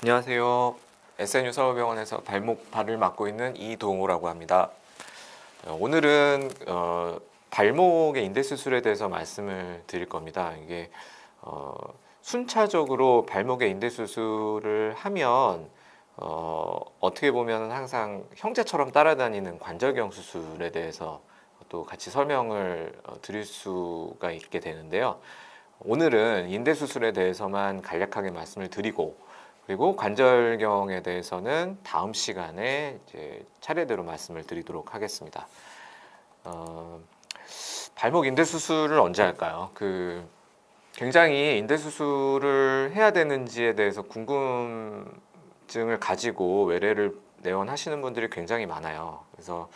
안녕하세요. SNU 서울병원에서 발목 발을 맡고 있는 이동호라고 합니다. 어, 오늘은 어, 발목의 인대 수술에 대해서 말씀을 드릴 겁니다. 이게 어, 순차적으로 발목의 인대 수술을 하면 어, 어떻게 보면 항상 형제처럼 따라다니는 관절경 수술에 대해서 또 같이 설명을 어, 드릴 수가 있게 되는데요. 오늘은 인대 수술에 대해서만 간략하게 말씀을 드리고 그리고 관절경에 대해서는 다음 시간에 이제 차례대로 말씀을 드리도록 하겠습니다. 어, 발목 인대 수술을 언제 할까요? 그 굉장히 인대 수술을 해야 되는지에 대해서 궁금증을 가지고 외래를 내원하시는 분들이 굉장히 많아요. 그래서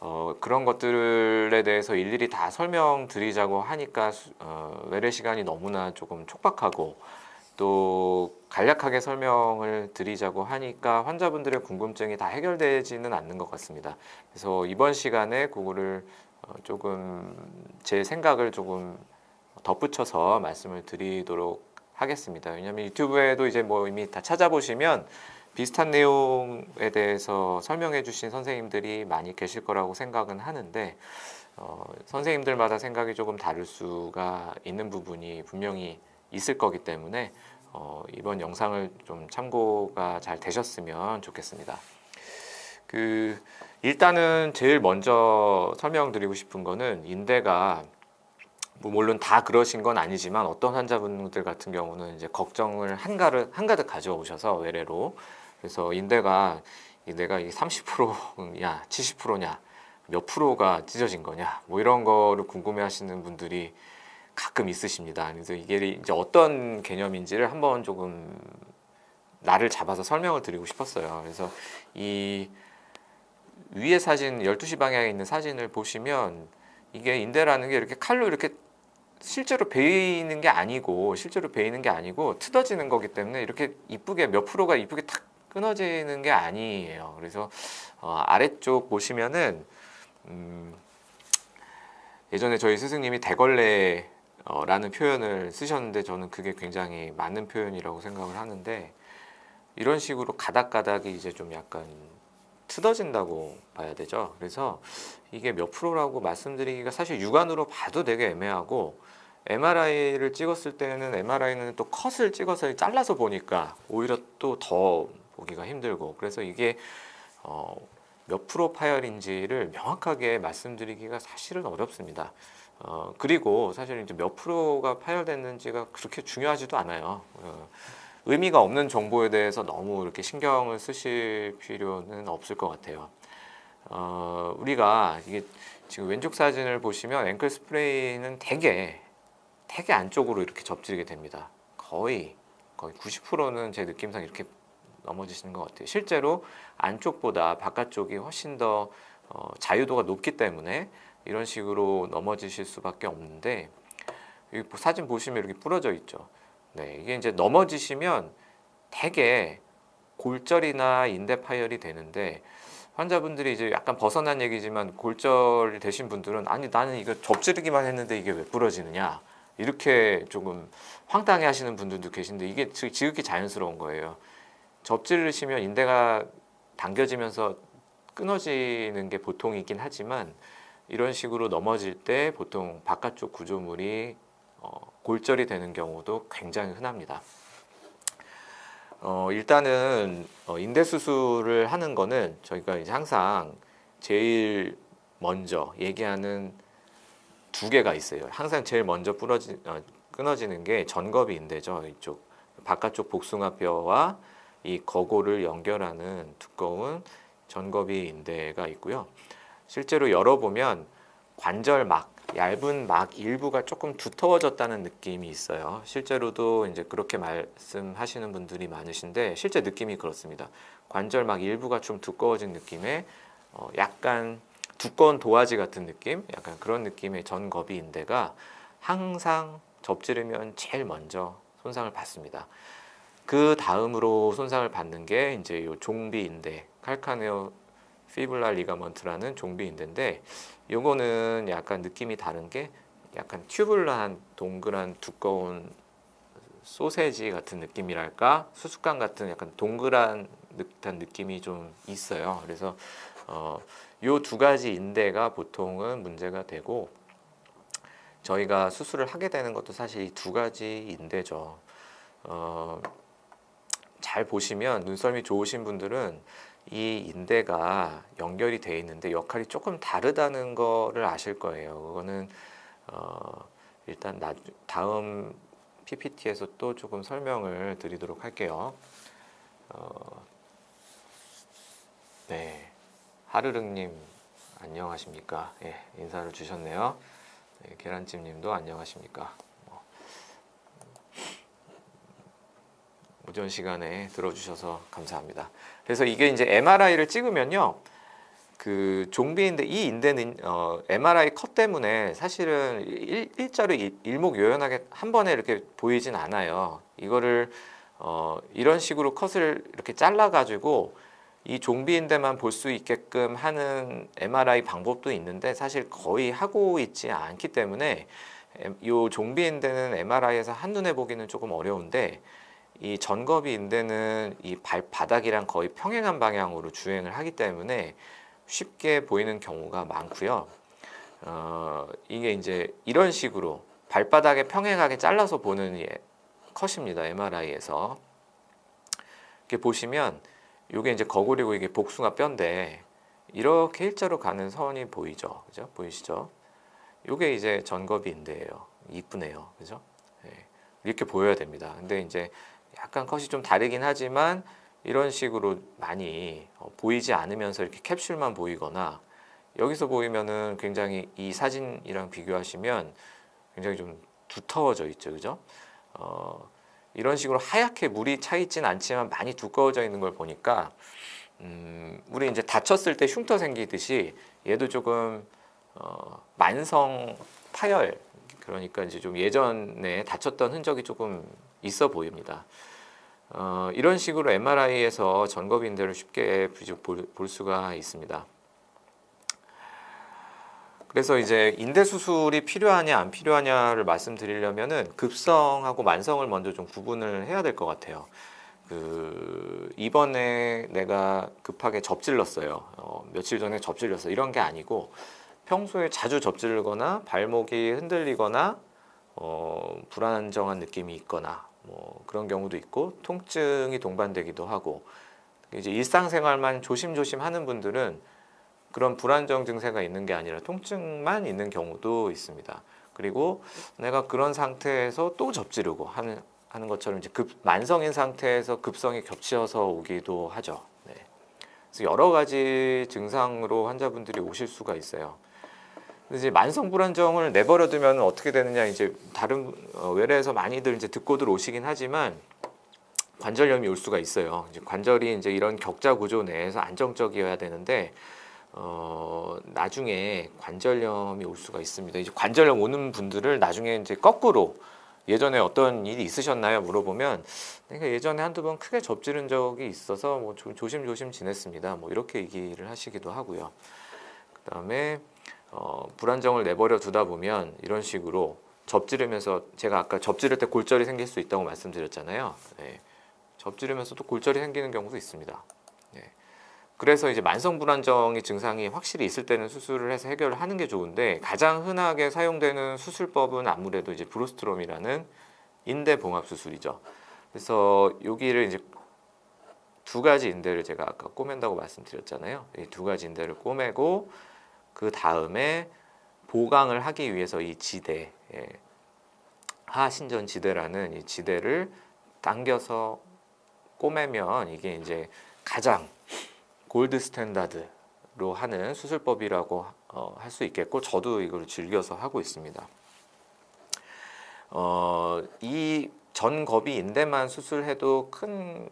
어, 그런 것들에 대해서 일일이 다 설명드리자고 하니까 수- 어, 외래 시간이 너무나 조금 촉박하고 또 간략하게 설명을 드리자고 하니까 환자분들의 궁금증이 다 해결되지는 않는 것 같습니다. 그래서 이번 시간에 그거를 어, 조금 제 생각을 조금 덧붙여서 말씀을 드리도록 하겠습니다. 왜냐하면 유튜브에도 이제 뭐 이미 다 찾아보시면 비슷한 내용에 대해서 설명해 주신 선생님들이 많이 계실 거라고 생각은 하는데 어, 선생님들마다 생각이 조금 다를 수가 있는 부분이 분명히 있을 거기 때문에 어, 이번 영상을 좀 참고가 잘 되셨으면 좋겠습니다. 그 일단은 제일 먼저 설명드리고 싶은 거는 인대가 뭐 물론 다 그러신 건 아니지만 어떤 환자분들 같은 경우는 이제 걱정을 한가득 한가득 가져오셔서 외래로 그래서 인대가 이 내가 이게 30%냐 70%냐 몇 프로가 찢어진 거냐 뭐 이런 거를 궁금해하시는 분들이 가끔 있으십니다. 그래서 이게 이제 어떤 개념인지를 한번 조금 나를 잡아서 설명을 드리고 싶었어요. 그래서 이 위에 사진 12시 방향에 있는 사진을 보시면 이게 인대라는 게 이렇게 칼로 이렇게 실제로 베이는 게 아니고 실제로 베이는 게 아니고 트어지는 거기 때문에 이렇게 이쁘게 몇 프로가 이쁘게 탁 끊어지는 게 아니에요. 그래서 어, 아래쪽 보시면은 음, 예전에 저희 스승님이 대걸레 라는 표현을 쓰셨는데 저는 그게 굉장히 맞는 표현이라고 생각을 하는데 이런 식으로 가닥가닥이 이제 좀 약간 트어진다고 봐야 되죠. 그래서 이게 몇 프로라고 말씀드리기가 사실 육안으로 봐도 되게 애매하고 MRI를 찍었을 때는 MRI는 또 컷을 찍어서 잘라서 보니까 오히려 또 더 보기가 힘들고 그래서 이게 어, 몇 프로 파열인지를 명확하게 말씀드리기가 사실은 어렵습니다. 어, 그리고 사실 이제 몇 프로가 파열됐는지가 그렇게 중요하지도 않아요. 어, 의미가 없는 정보에 대해서 너무 이렇게 신경을 쓰실 필요는 없을 것 같아요. 어, 우리가 이게 지금 왼쪽 사진을 보시면 앵클 스프레이는 되게 되게 안쪽으로 이렇게 접지게 됩니다. 거의 거의 90%는 제 느낌상 이렇게 넘어지시는 것 같아요. 실제로 안쪽보다 바깥쪽이 훨씬 더 어, 자유도가 높기 때문에 이런 식으로 넘어지실 수밖에 없는데 보- 사진 보시면 이렇게 부러져 있죠. 네, 이게 이제 넘어지시면 되게 골절이나 인대 파열이 되는데 환자분들이 이제 약간 벗어난 얘기지만 골절이 되신 분들은 아니 나는 이거 접지르기만 했는데 이게 왜 부러지느냐 이렇게 조금 황당해 하시는 분들도 계신데 이게 지- 지극히 자연스러운 거예요. 접지르시면 인대가 당겨지면서 끊어지는 게 보통이긴 하지만 이런 식으로 넘어질 때 보통 바깥쪽 구조물이 어, 골절이 되는 경우도 굉장히 흔합니다. 어, 일단은 어, 인대 수술을 하는 거는 저희가 이제 항상 제일 먼저 얘기하는 두 개가 있어요. 항상 제일 먼저 부러지, 어, 끊어지는 게 전겁이 인대죠. 이쪽 바깥쪽 복숭아뼈와 이 거고를 연결하는 두꺼운 전겁이 인대가 있고요. 실제로 열어보면 관절막, 얇은 막 일부가 조금 두터워졌다는 느낌이 있어요. 실제로도 이제 그렇게 말씀하시는 분들이 많으신데 실제 느낌이 그렇습니다. 관절막 일부가 좀 두꺼워진 느낌의 어, 약간 두꺼운 도화지 같은 느낌, 약간 그런 느낌의 전겁이 인대가 항상 접지르면 제일 먼저 손상을 받습니다. 그 다음으로 손상을 받는 게 이제 요 종비 인대, 칼카네오 피블라 리가먼트라는 종비인대인데 요거는 약간 느낌이 다른 게 약간 튜블러한 동그란 두꺼운 소세지 같은 느낌이랄까 수수깡 같은 약간 동그란 듯한 느낌이 좀 있어요. 그래서 어, 요두 가지 인대가 보통은 문제가 되고 저희가 수술을 하게 되는 것도 사실 이 두 가지 인대죠. 어, 잘 보시면 눈썰미 좋으신 분들은 이 인대가 연결이 돼 있는데 역할이 조금 다르다는 거를 아실 거예요. 그거는 어, 일단 나, 다음 PPT에서 또 조금 설명을 드리도록 할게요. 어, 네, 하르릉님 안녕하십니까? 예, 인사를 주셨네요. 네, 계란찜님도 안녕하십니까? 오전 시간에 들어주셔서 감사합니다. 그래서 이게 이제 MRI를 찍으면요. 그 종비인데 이 인대는 어, MRI 컷 때문에 사실은 일, 일자로 일, 일목요연하게 한 번에 이렇게 보이진 않아요. 이거를 어, 이런 식으로 컷을 이렇게 잘라 가지고 이 종비인대만 볼 수 있게끔 하는 MRI 방법도 있는데 사실 거의 하고 있지 않기 때문에 이 종비인대는 MRI에서 한눈에 보기는 조금 어려운데 이 전거비 인대는 이 발바닥이랑 거의 평행한 방향으로 주행을 하기 때문에 쉽게 보이는 경우가 많고요. 어, 이게 이제 이런 식으로 발바닥에 평행하게 잘라서 보는 예, 컷입니다. MRI에서 이렇게 보시면 이게 이제 거구리고 이게 복숭아 뼈인데 이렇게 일자로 가는 선이 보이죠, 그죠? 보이시죠? 이게 이제 전거비인데요. 이쁘네요, 그죠? 네. 이렇게 보여야 됩니다. 근데 이제 약간 컷이 좀 다르긴 하지만 이런 식으로 많이 어, 보이지 않으면서 이렇게 캡슐만 보이거나 여기서 보이면은 굉장히 이 사진이랑 비교하시면 굉장히 좀 두터워져 있죠, 그죠? 어, 이런 식으로 하얗게 물이 차 있진 않지만 많이 두꺼워져 있는 걸 보니까 음, 우리 이제 다쳤을 때 흉터 생기듯이 얘도 조금 어, 만성 파열 그러니까 이제 좀 예전에 다쳤던 흔적이 조금 있어 보입니다. 어, 이런 식으로 MRI에서 전거빈대를 쉽게 볼, 볼 수가 있습니다. 그래서 이제 인대 수술이 필요하냐 안 필요하냐를 말씀드리려면은 급성하고 만성을 먼저 좀 구분을 해야 될 것 같아요. 그 이번에 내가 급하게 접질렀어요. 어, 며칠 전에 접질렸어. 이런 게 아니고 평소에 자주 접질거나 발목이 흔들리거나 어, 불안정한 느낌이 있거나 뭐 그런 경우도 있고 통증이 동반되기도 하고 이제 일상생활만 조심조심 하는 분들은 그런 불안정 증세가 있는 게 아니라 통증만 있는 경우도 있습니다. 그리고 내가 그런 상태에서 또 접지르고 하는 하는 것처럼 이제 급 만성인 상태에서 급성이 겹쳐서 오기도 하죠. 네. 그래서 여러 가지 증상으로 환자분들이 오실 수가 있어요. 이제 만성 불안정을 내버려 두면 어떻게 되느냐 이제 다른 어, 외래에서 많이들 이제 듣고들 오시긴 하지만 관절염이 올 수가 있어요. 이제 관절이 이제 이런 격자 구조 내에서 안정적이어야 되는데 어, 나중에 관절염이 올 수가 있습니다. 이제 관절염 오는 분들을 나중에 이제 거꾸로 예전에 어떤 일이 있으셨나요? 물어보면 내가 예전에 한두 번 크게 접지른 적이 있어서 뭐 조심조심 지냈습니다. 뭐 이렇게 얘기를 하시기도 하고요. 그다음에 어, 불안정을 내버려 두다 보면 이런 식으로 접지르면서 제가 아까 접지를 때 골절이 생길 수 있다고 말씀드렸잖아요. 네. 접지르면서 또 골절이 생기는 경우도 있습니다. 네. 그래서 이제 만성 불안정의 증상이 확실히 있을 때는 수술을 해서 해결을 하는 게 좋은데 가장 흔하게 사용되는 수술법은 아무래도 이제 브로스트롬이라는 인대 봉합 수술이죠. 그래서 여기를 이제 두 가지 인대를 제가 아까 꼬맨다고 말씀드렸잖아요. 이 두 가지 인대를 꼬매고 그 다음에 보강을 하기 위해서 이 지대 예, 하신전 지대라는 이 지대를 당겨서 꼬매면 이게 이제 가장 골드 스탠다드로 하는 수술법이라고 어, 할 수 있겠고 저도 이걸 즐겨서 하고 있습니다. 어, 이 전겁이 인대만 수술해도 큰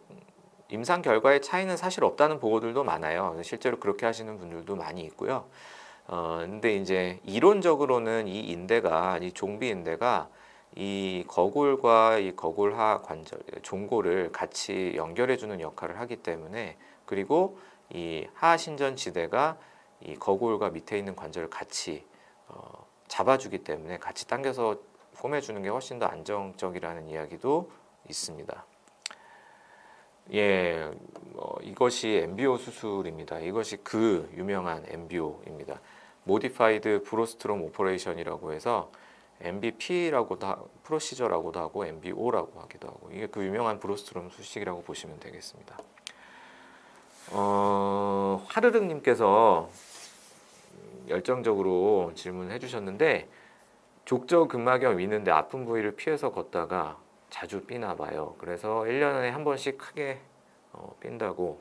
임상 결과의 차이는 사실 없다는 보고들도 많아요. 실제로 그렇게 하시는 분들도 많이 있고요. 어, 근데 이제 이론적으로는 이 인대가 이 종비 인대가 이 거골과 이 거골하 관절 종골을 같이 연결해 주는 역할을 하기 때문에 그리고 이 하신전 지대가 이 거골과 밑에 있는 관절을 같이 어, 잡아주기 때문에 같이 당겨서 꼬매주는 게 훨씬 더 안정적이라는 이야기도 있습니다. 예, 어, 이것이 MBO 수술입니다. 이것이 그 유명한 MBO입니다. Modified Prostrom Operation이라고 해서 MBP라고도 하, 프로시저라고도 하고 MBO라고 하기도 하고 이게 그 유명한 브로스트롬 수식이라고 보시면 되겠습니다. 어, 하르릉님께서 열정적으로 질문을 해주셨는데 족저 근막염 있는데 아픈 부위를 피해서 걷다가 자주 삐나 봐요. 그래서 1년에 한 번씩 크게 어, 삔다고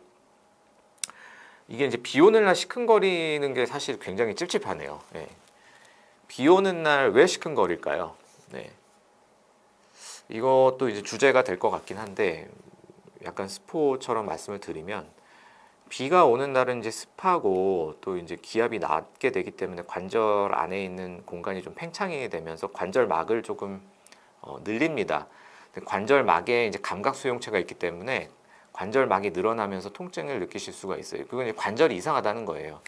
이게 이제 비 오는 날 시큰거리는 게 사실 굉장히 찝찝하네요. 예. 비 오는 날 왜 시큰거릴까요? 네. 이것도 이제 주제가 될 것 같긴 한데 약간 스포처럼 말씀을 드리면 비가 오는 날은 이제 습하고 또 이제 기압이 낮게 되기 때문에 관절 안에 있는 공간이 좀 팽창이 되면서 관절막을 조금 어, 늘립니다. 관절막에 이제 감각 수용체가 있기 때문에 관절막이 늘어나면서 통증을 느끼실 수가 있어요. 그건 관절이 이상하다는 거예요.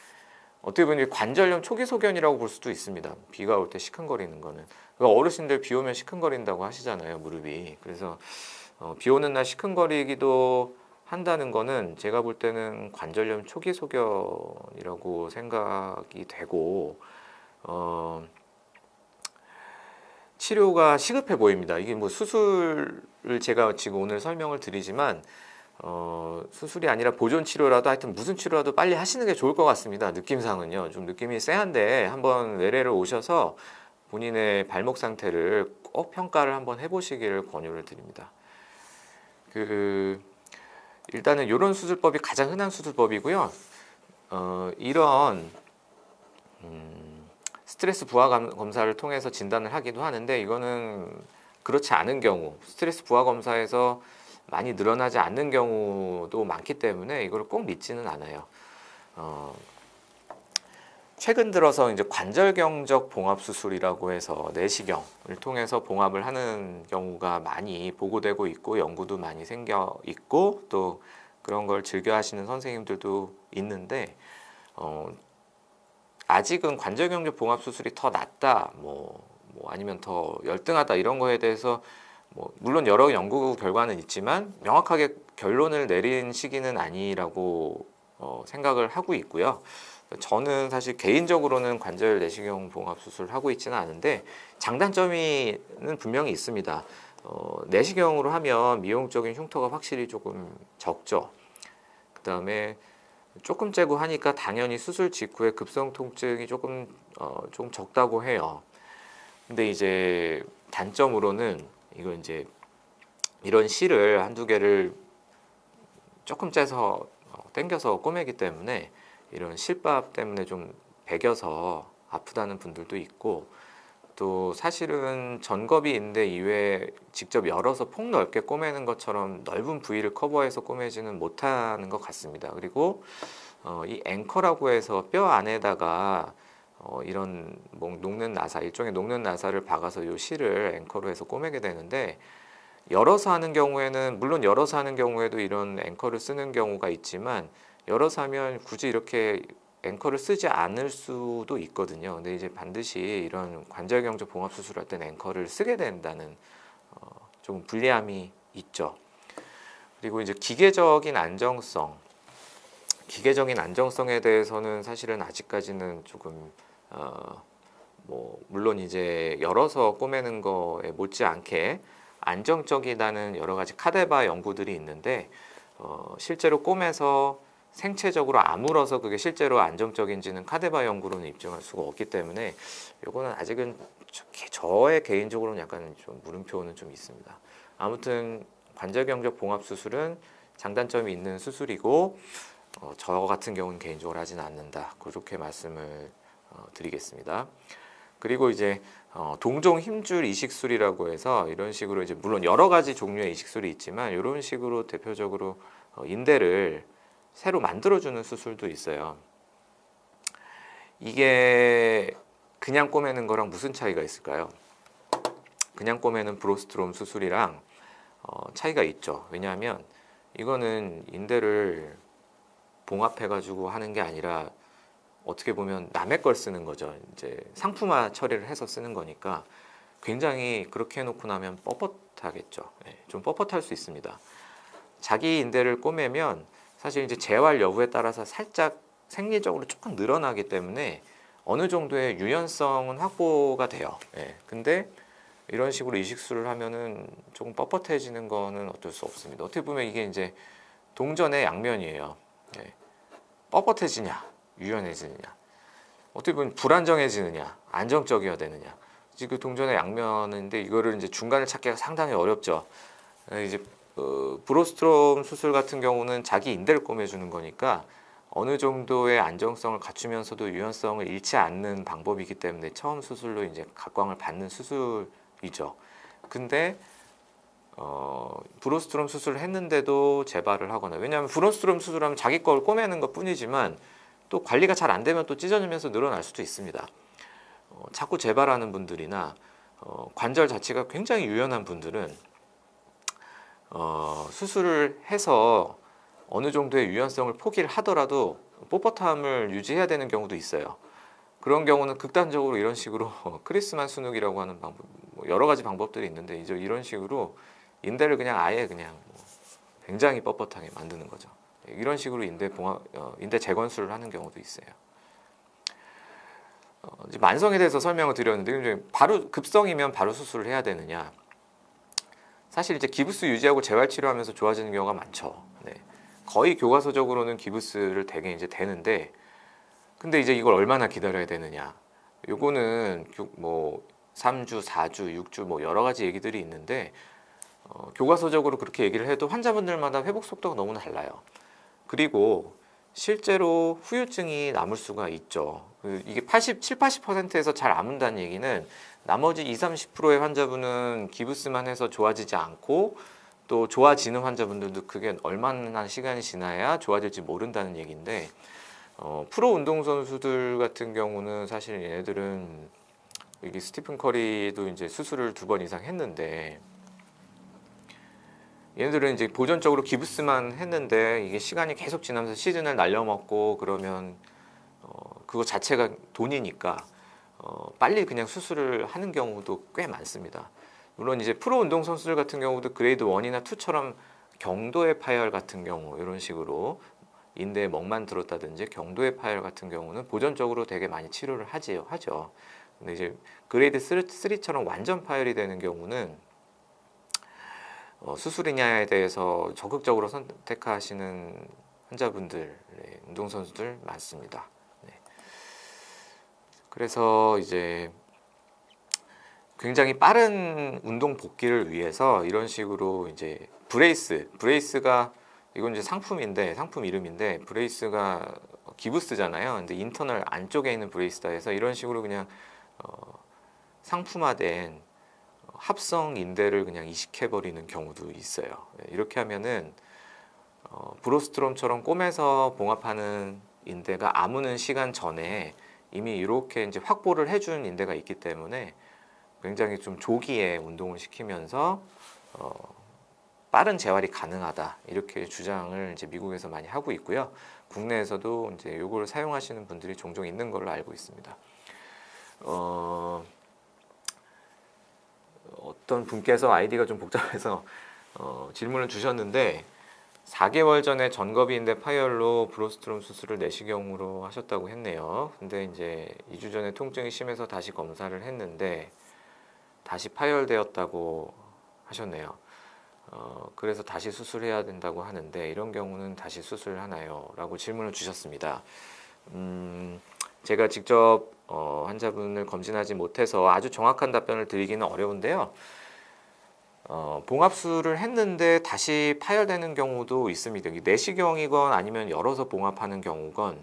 어떻게 보면 관절염 초기 소견이라고 볼 수도 있습니다. 비가 올 때 시큰거리는 거는 그러니까 어르신들 비 오면 시큰거린다고 하시잖아요 무릎이. 그래서 어, 비 오는 날 시큰거리기도 한다는 거는 제가 볼 때는 관절염 초기 소견이라고 생각이 되고 어, 치료가 시급해 보입니다. 이게 뭐 수술을 제가 지금 오늘 설명을 드리지만 어, 수술이 아니라 보존 치료라도 하여튼 무슨 치료라도 빨리 하시는 게 좋을 것 같습니다. 느낌상은요. 좀 느낌이 쎄한데 한번 외래를 오셔서 본인의 발목 상태를 꼭 평가를 한번 해보시기를 권유를 드립니다. 그 일단은 이런 수술법이 가장 흔한 수술법이고요. 어, 이런 음, 스트레스 부하 검사를 통해서 진단을 하기도 하는데 이거는 그렇지 않은 경우 스트레스 부하 검사에서 많이 늘어나지 않는 경우도 많기 때문에 이걸 꼭 믿지는 않아요. 어, 최근 들어서 이제 관절경적 봉합 수술이라고 해서 내시경을 통해서 봉합을 하는 경우가 많이 보고되고 있고 연구도 많이 생겨 있고 또 그런 걸 즐겨 하시는 선생님들도 있는데 어, 아직은 관절경적 봉합 수술이 더 낫다 뭐, 뭐 아니면 더 열등하다 이런 거에 대해서 뭐 물론 여러 연구 결과는 있지만 명확하게 결론을 내린 시기는 아니라고 어, 생각을 하고 있고요. 저는 사실 개인적으로는 관절 내시경 봉합 수술을 하고 있지는 않은데 장단점이 분명히 있습니다. 어, 내시경으로 하면 미용적인 흉터가 확실히 조금 적죠. 그 다음에 조금 째고 하니까 당연히 수술 직후에 급성 통증이 조금 어, 좀 적다고 해요. 근데 이제 단점으로는 이거 이제 이런 실을 한두 개를 조금 째서 어, 당겨서 꼬매기 때문에 이런 실밥 때문에 좀 배겨서 아프다는 분들도 있고 또 사실은 전겁이 있는데 이외에 직접 열어서 폭 넓게 꼬매는 것처럼 넓은 부위를 커버해서 꼬매지는 못하는 것 같습니다. 그리고 어, 이 앵커라고 해서 뼈 안에다가 어, 이런 뭐 녹는 나사 일종의 녹는 나사를 박아서 요 실을 앵커로 해서 꼬매게 되는데 열어서 하는 경우에는 물론 열어서 하는 경우에도 이런 앵커를 쓰는 경우가 있지만 열어서 하면 굳이 이렇게 앵커를 쓰지 않을 수도 있거든요. 근데 이제 반드시 이런 관절경적 봉합 수술할 때는 앵커를 쓰게 된다는 어, 좀 불리함이 있죠. 그리고 이제 기계적인 안정성, 기계적인 안정성에 대해서는 사실은 아직까지는 조금 어, 뭐 물론 이제 열어서 꼬매는 거에 못지않게 안정적이다는 여러 가지 카데바 연구들이 있는데 어, 실제로 꼬매서 생체적으로 아물어서 그게 실제로 안정적인지는 카데바 연구로는 입증할 수가 없기 때문에 이거는 아직은 저의 개인적으로는 약간 좀 물음표는 좀 있습니다. 아무튼 관절경적 봉합 수술은 장단점이 있는 수술이고 어, 저 같은 경우는 개인적으로 하지는 않는다. 그렇게 말씀을 어, 드리겠습니다. 그리고 이제 어, 동종 힘줄 이식술이라고 해서 이런 식으로 이제 물론 여러 가지 종류의 이식술이 있지만 이런 식으로 대표적으로 어, 인대를 새로 만들어주는 수술도 있어요. 이게 그냥 꼬매는 거랑 무슨 차이가 있을까요? 그냥 꼬매는 브로스트롬 수술이랑 어, 차이가 있죠. 왜냐하면 이거는 인대를 봉합해가지고 하는 게 아니라 어떻게 보면 남의 걸 쓰는 거죠. 이제 상품화 처리를 해서 쓰는 거니까 굉장히 그렇게 해놓고 나면 뻣뻣하겠죠. 예, 좀 뻣뻣할 수 있습니다. 자기 인대를 꼬매면 사실 이제 재활 여부에 따라서 살짝 생리적으로 조금 늘어나기 때문에 어느 정도의 유연성은 확보가 돼요. 예, 근데 이런 식으로 이식술을 하면은 조금 뻣뻣해지는 거는 어쩔 수 없습니다. 어떻게 보면 이게 이제 동전의 양면이에요. 예, 뻣뻣해지냐, 유연해지느냐. 어떻게 보면 불안정해지느냐, 안정적이어야 되느냐. 지금 그 동전의 양면인데 이거를 이제 중간을 찾기가 상당히 어렵죠. 예, 이제 어, 브로스트롬 수술 같은 경우는 자기 인대를 꼬매주는 거니까 어느 정도의 안정성을 갖추면서도 유연성을 잃지 않는 방법이기 때문에 처음 수술로 이제 각광을 받는 수술이죠. 근데 어, 브로스트롬 수술을 했는데도 재발을 하거나 왜냐하면 브로스트롬 수술하면 자기 걸 꼬매는 것 뿐이지만 또 관리가 잘 안 되면 또 찢어지면서 늘어날 수도 있습니다. 어, 자꾸 재발하는 분들이나 어, 관절 자체가 굉장히 유연한 분들은 어, 수술을 해서 어느 정도의 유연성을 포기를 하더라도 뻣뻣함을 유지해야 되는 경우도 있어요. 그런 경우는 극단적으로 이런 식으로 크리스만 순욱이라고 하는 방법, 뭐 여러 가지 방법들이 있는데 이제 이런 식으로 인대를 그냥 아예 그냥 뭐 굉장히 뻣뻣하게 만드는 거죠. 이런 식으로 인대 봉합, 어, 인대 재건술을 하는 경우도 있어요. 어, 이제 만성에 대해서 설명을 드렸는데 바로 급성이면 바로 수술을 해야 되느냐? 사실 이제 기부스 유지하고 재활 치료하면서 좋아지는 경우가 많죠. 네. 거의 교과서적으로는 기부스를 대개 이제 되는데 근데 이제 이걸 얼마나 기다려야 되느냐? 요거는 뭐 3주, 4주, 6주 뭐 여러 가지 얘기들이 있는데 어, 교과서적으로 그렇게 얘기를 해도 환자분들마다 회복 속도가 너무 달라요. 그리고 실제로 후유증이 남을 수가 있죠. 그 이게 87, 80%에서 잘 아문다는 얘기는 나머지 20, 30%의 환자분은 기부스만 해서 좋아지지 않고 또 좋아지는 환자분들도 그게 얼마나 시간이 지나야 좋아질지 모른다는 얘기인데 어, 프로 운동선수들 같은 경우는 사실 얘네들은 여기 스티픈 커리도 이제 수술을 두 번 이상 했는데 얘네들은 이제 보존적으로 기부스만 했는데 이게 시간이 계속 지나면서 시즌을 날려먹고 그러면 어, 그거 자체가 돈이니까 어, 빨리 그냥 수술을 하는 경우도 꽤 많습니다. 물론 이제 프로 운동 선수들 같은 경우도 그레이드 1이나 2처럼 경도의 파열 같은 경우 이런 식으로 인대에 멍만 들었다든지 경도의 파열 같은 경우는 보존적으로 되게 많이 치료를 하지요 하죠. 근데 이제 그레이드 3처럼 완전 파열이 되는 경우는 어, 수술이냐에 대해서 적극적으로 선택하시는 환자분들, 네, 운동선수들 많습니다. 네. 그래서 이제 굉장히 빠른 운동 복귀를 위해서 이런 식으로 이제 브레이스, 브레이스가 이건 이제 상품인데 상품 이름인데 브레이스가 기부스잖아요. 근데 인터널 안쪽에 있는 브레이스다 해서 이런 식으로 그냥 어, 상품화된 합성 인대를 그냥 이식해 버리는 경우도 있어요. 네, 이렇게 하면은 어, 브로스트롬처럼 꼬매서 봉합하는 인대가 아무는 시간 전에 이미 이렇게 이제 확보를 해준 인대가 있기 때문에 굉장히 좀 조기에 운동을 시키면서 어, 빠른 재활이 가능하다 이렇게 주장을 이제 미국에서 많이 하고 있고요. 국내에서도 이제 이걸 사용하시는 분들이 종종 있는 걸로 알고 있습니다. 어, 어떤 분께서 아이디가 좀 복잡해서 어, 질문을 주셨는데 4개월 전에 전거비인대 파열로 브로스트롬 수술을 내시경으로 하셨다고 했네요. 근데 이제 2주 전에 통증이 심해서 다시 검사를 했는데 다시 파열되었다고 하셨네요. 어, 그래서 다시 수술해야 된다고 하는데 이런 경우는 다시 수술하나요? 라고 질문을 주셨습니다. 음, 제가 직접 어, 환자분을 검진하지 못해서 아주 정확한 답변을 드리기는 어려운데요. 어, 봉합술을 했는데 다시 파열되는 경우도 있습니다. 내시경이건 아니면 열어서 봉합하는 경우건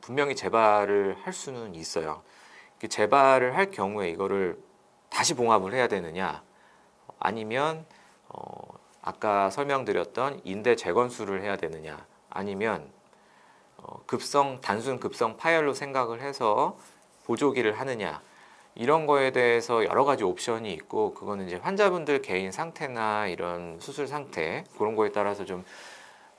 분명히 재발을 할 수는 있어요. 재발을 할 경우에 이거를 다시 봉합을 해야 되느냐 아니면 어, 아까 설명드렸던 인대 재건술을 해야 되느냐 아니면 어, 급성 단순 급성 파열로 생각을 해서 보조기를 하느냐 이런 거에 대해서 여러 가지 옵션이 있고 그거는 이제 환자분들 개인 상태나 이런 수술 상태 그런 거에 따라서 좀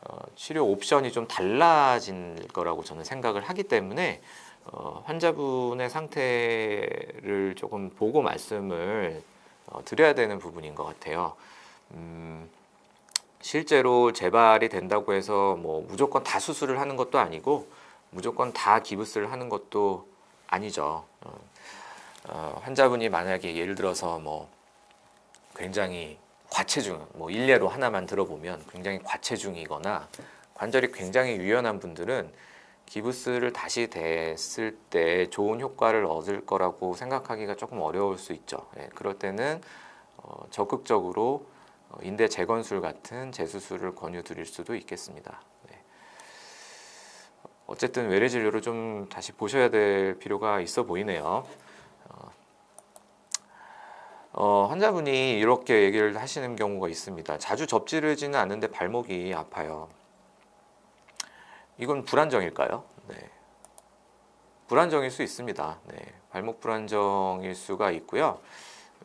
어, 치료 옵션이 좀 달라진 거라고 저는 생각을 하기 때문에 어, 환자분의 상태를 조금 보고 말씀을 어, 드려야 되는 부분인 것 같아요. 음, 실제로 재발이 된다고 해서 뭐 무조건 다 수술을 하는 것도 아니고 무조건 다 기부스를 하는 것도 아니죠. 어, 어, 환자분이 만약에 예를 들어서 뭐 굉장히 과체중, 뭐 일례로 하나만 들어보면 굉장히 과체중이거나 관절이 굉장히 유연한 분들은 기부스를 다시 댔을 때 좋은 효과를 얻을 거라고 생각하기가 조금 어려울 수 있죠. 예, 그럴 때는 어, 적극적으로 어, 인대 재건술 같은 재수술을 권유드릴 수도 있겠습니다. 네. 어쨌든 외래 진료를 좀 다시 보셔야 될 필요가 있어 보이네요. 어, 어, 환자분이 이렇게 얘기를 하시는 경우가 있습니다. 자주 접지르지는 않는데 발목이 아파요. 이건 불안정일까요? 네. 불안정일 수 있습니다. 네. 발목 불안정일 수가 있고요.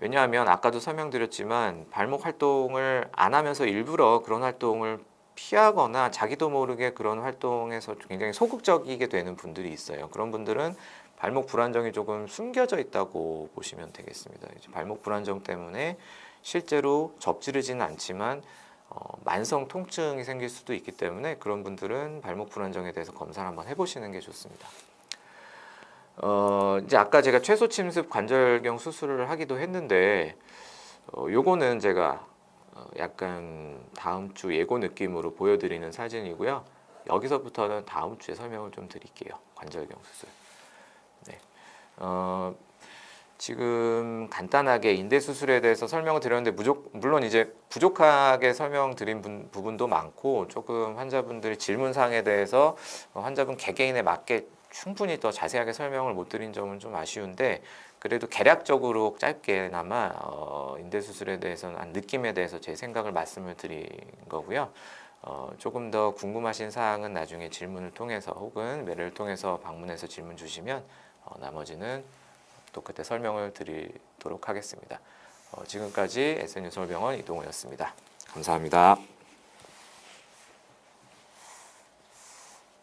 왜냐하면 아까도 설명드렸지만 발목 활동을 안 하면서 일부러 그런 활동을 피하거나 자기도 모르게 그런 활동에서 굉장히 소극적이게 되는 분들이 있어요. 그런 분들은 발목 불안정이 조금 숨겨져 있다고 보시면 되겠습니다. 발목 불안정 때문에 실제로 접지르지는 않지만 어, 만성 통증이 생길 수도 있기 때문에 그런 분들은 발목 불안정에 대해서 검사를 한번 해보시는 게 좋습니다. 어, 이제 아까 제가 최소 침습 관절경 수술을 하기도 했는데 어, 요거는 제가 어, 약간 다음 주 예고 느낌으로 보여드리는 사진이고요. 여기서부터는 다음 주에 설명을 좀 드릴게요. 관절경 수술. 네. 어, 지금 간단하게 인대 수술에 대해서 설명을 드렸는데 무조, 물론 이제 부족하게 설명드린 분, 부분도 많고 조금 환자분들이 질문 사항에 대해서 어, 환자분 개개인에 맞게 충분히 더 자세하게 설명을 못 드린 점은 좀 아쉬운데 그래도 개략적으로 짧게나마 어, 인대 수술에 대해서는 한 느낌에 대해서 제 생각을 말씀을 드린 거고요. 어, 조금 더 궁금하신 사항은 나중에 질문을 통해서 혹은 메일을 통해서 방문해서 질문 주시면 어, 나머지는 또 그때 설명을 드리도록 하겠습니다. 어, 지금까지 SNU 서울병원 이동호였습니다. 감사합니다.